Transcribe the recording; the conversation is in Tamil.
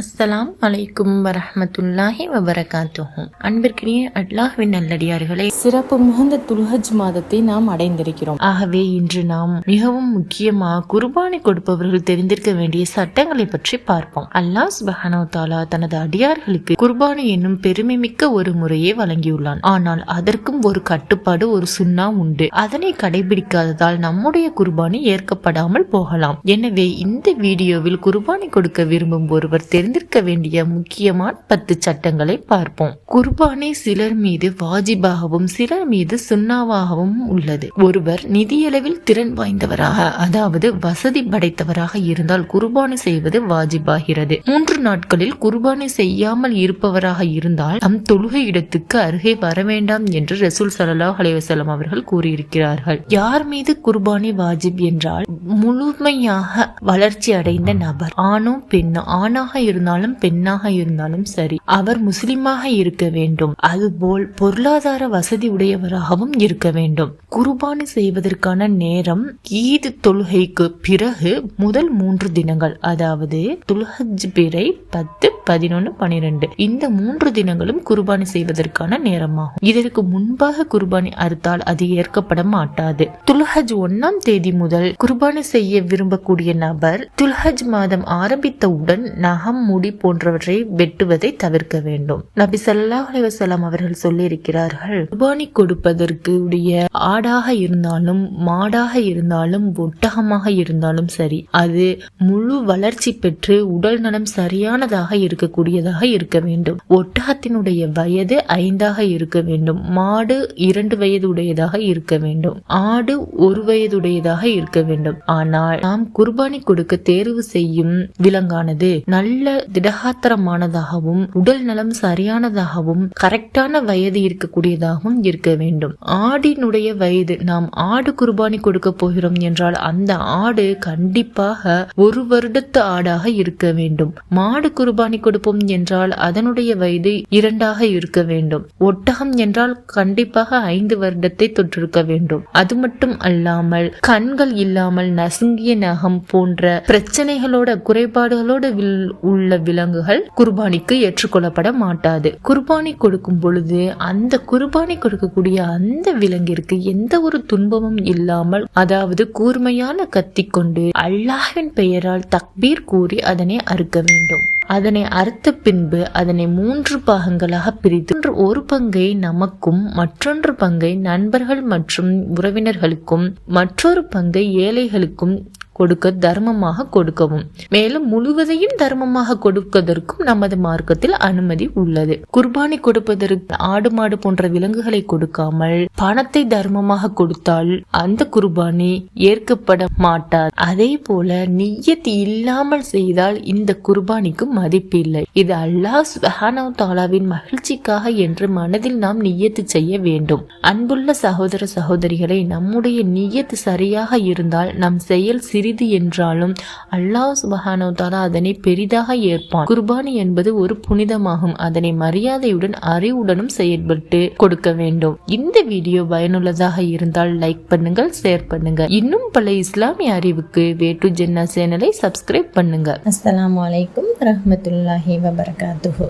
அஸ்ஸலாம் அலைக்கும் வரமத்துல்லாஹி வபரகாத்துஹும் அன்பிற்கினிய அல்லாஹ்வின் நல்லடியார்களே சிறப்பு மிகுந்த துல்ஹஜ் மாதத்தை நாம் அடைந்திருக்கிறோம். ஆகவே இன்று நாம் மிகவும் முக்கியமாக குர்பானி கொடுப்பவர்கள் தெரிந்திருக்க வேண்டிய சட்டங்களை பற்றி பார்ப்போம். அல்லாஹ் சுபஹானஹு தாலா தனது அடியார்களுக்கு குர்பானி என்னும் பெருமை மிக்க ஒரு முறையை வழங்கியுள்ளான். ஆனால் அதற்கும் ஒரு கட்டுப்பாடு ஒரு சுண்ணா உண்டு. அதனை கடைபிடிக்காததால் நம்முடைய குர்பானி ஏற்கப்படாமல் போகலாம். எனவே இந்த வீடியோவில் குர்பானி கொடுக்க விரும்பும் ஒருவர் தெரிந்திருக்க வேண்டிய முக்கியமான பத்து சட்டங்களை பார்ப்போம். குர்பானை சிலர் மீது வாஜிபாகவும் சிலர் மீது சுண்ணாவாகவும் உள்ளது. ஒருவர் நிதியளவில் திறன் வாய்ந்தவராக அதாவது வசதி படைத்தவராக இருந்தால் குர்பானி செய்வது வாஜிபாகிறது. மூன்று நாட்களில் குர்பானி செய்யாமல் இருப்பவராக இருந்தால் தம் தொழுகை இடத்துக்கு அருகே வர வேண்டாம் என்று ரசூல் சல்லாஹ் அலைவசலம் அவர்கள் கூறியிருக்கிறார்கள். யார் மீது குர்பானி வாஜிப் என்றால் முழுமையாக வளர்ச்சி அடைந்த நபர் ஆணும் பெண்ணும் ஆணாக இருந்தாலும் பெண்ணாக இருந்தாலும் சரி அவர் முஸ்லிமாக இருக்க வேண்டும். அதுபோல் பொருளாதார வசதி உடையவராகவும் இருக்க வேண்டும். குர்பானி செய்வதற்கான நேரம் ஈத் தொழுகைக்கு பிறகு முதல் மூன்று தினங்கள். அதாவது துல்ஹஜ் பிறை பத்து பதினொன்று பனிரெண்டு. இந்த மூன்று தினங்களும் குர்பானி செய்வதற்கான நேரமாகும். இதற்கு முன்பாக குர்பானி அறுத்தால் அது ஏற்கப்பட மாட்டாது. துல்ஹஜ் ஒன்னாம் தேதி முதல் குர்பானி செய்ய விரும்பக்கூடிய நபர் துல்ஹஜ் மாதம் ஆரம்பித்தவுடன் நகம் முடி போன்றவற்றை வெட்டுவதை தவிர்க்க வேண்டும். நபி சல்லாஹ் அலைஹி அவர்கள் சொல்லியிருக்கிறார்கள் குர்பானி கொடுப்பதற்கு உடைய ஆடாக இருந்தாலும் மாடாக இருந்தாலும் ஒட்டகமாக இருந்தாலும் சரி அது முழு வளர்ச்சி பெற்று உடல் நலம் சரியானதாக இருக்கக்கூடியதாக இருக்க வேண்டும். ஒட்டகத்தினுடைய வயது ஐந்தாக இருக்க வேண்டும். மாடு இரண்டு வயது உடையதாக இருக்க வேண்டும். ஆடு ஒரு வயதுடையதாக இருக்க வேண்டும். ஆனால் நாம் குர்பானி கொடுக்க தேர்வு செய்யும் விலங்கானது நல்ல திடகாத்திரமானதாகவும் உடல் நலம் சரியானதாகவும் கரெக்டான வயது இருக்கக்கூடியதாகவும் இருக்க வேண்டும். ஆடினுடைய வயது நாம் ஆடு குர்பானி கொடுக்க போகிறோம் என்றால் அந்த ஆடு கண்டிப்பாக ஒரு வருடத்து ஆடாக இருக்க வேண்டும். மாடு குர்பானி கொடுப்போம் என்றால் அதனுடைய வயது இரண்டாக இருக்க வேண்டும். ஒட்டகம் என்றால் கண்டிப்பாக ஐந்து வருடத்தை தொற்றிருக்க வேண்டும். அது மட்டும் அல்லாமல் கண்கள் இல்லாமல் நசுங்கிய நகம் போன்ற பிரச்சனைகளோட குறைபாடுகளோட வில்- உள்ள விலங்குகள் குர்பானிக்கு ஏற்றுக்கொள்ளப்பட மாட்டாது. குர்பானி கொடுக்கும் பொழுது அந்த குர்பானி கொடுக்கக்கூடிய அந்த விலங்கிற்கு எந்த ஒரு துன்பமும் இல்லாமல் அதாவது கூர்மையான கத்தி கொண்டு அல்லாஹின் பெயரால் தக்பீர் கூறி அதனை அறுக்க வேண்டும். அதனை அறுத்த பின்பு அதனை மூன்று பாகங்களாக பிரித்து ஒரு பங்கை நமக்கும் மற்றொன்று பங்கை நண்பர்கள் மற்றும் உறவினர்களுக்கும் மற்றொரு பங்கை ஏழைகளுக்கும் கொடுக்க தர்மமாக கொடுக்கவும். மேலும் முழுவதையும் தர்மமாக கொடுப்பதற்கும் நமது மார்க்கத்தில் அனுமதி உள்ளது. குர்பானி கொடுப்பதற்கு ஆடு மாடு போன்ற விலங்குகளை கொடுக்காமல் பணத்தை தர்மமாக கொடுத்தால் அந்த குர்பானி ஏற்கப்பட மாட்டார். அதே போல நிய்யத் இல்லாமல் செய்தால் இந்த குர்பானிக்கு மதிப்பில்லை இது அல்லாஹ் சுஹானவ் தாலாவின் மகிழ்ச்சிக்காக என்று மனதில் நாம் நியத்து செய்ய வேண்டும். அன்புள்ள சகோதர சகோதரிகளை நம்முடைய நியத்து சரியாக இருந்தால் நம் செயல் சிறிது என்றாலும் அல்லாஹ் சுபஹானோ தாலா அதனை பெரிதாக ஏற்பான். குர்பானி என்பது ஒரு புனிதமாகும். அதனை மரியாதையுடன் அறிவுடனும் செயல்பட்டு கொடுக்க வேண்டும். இந்த வீடியோ பயனுள்ளதாக இருந்தால் லைக் பண்ணுங்கள் ஷேர் பண்ணுங்க. இன்னும் பல இஸ்லாமிய அறிவுக்கு வேட்டு ஜென்னா சேனலை சப்ஸ்கிரைப் பண்ணுங்க. அஸ்லாம் அலைக்கும் ரஹமத்துல்லாஹி வபரகாத்துஹு.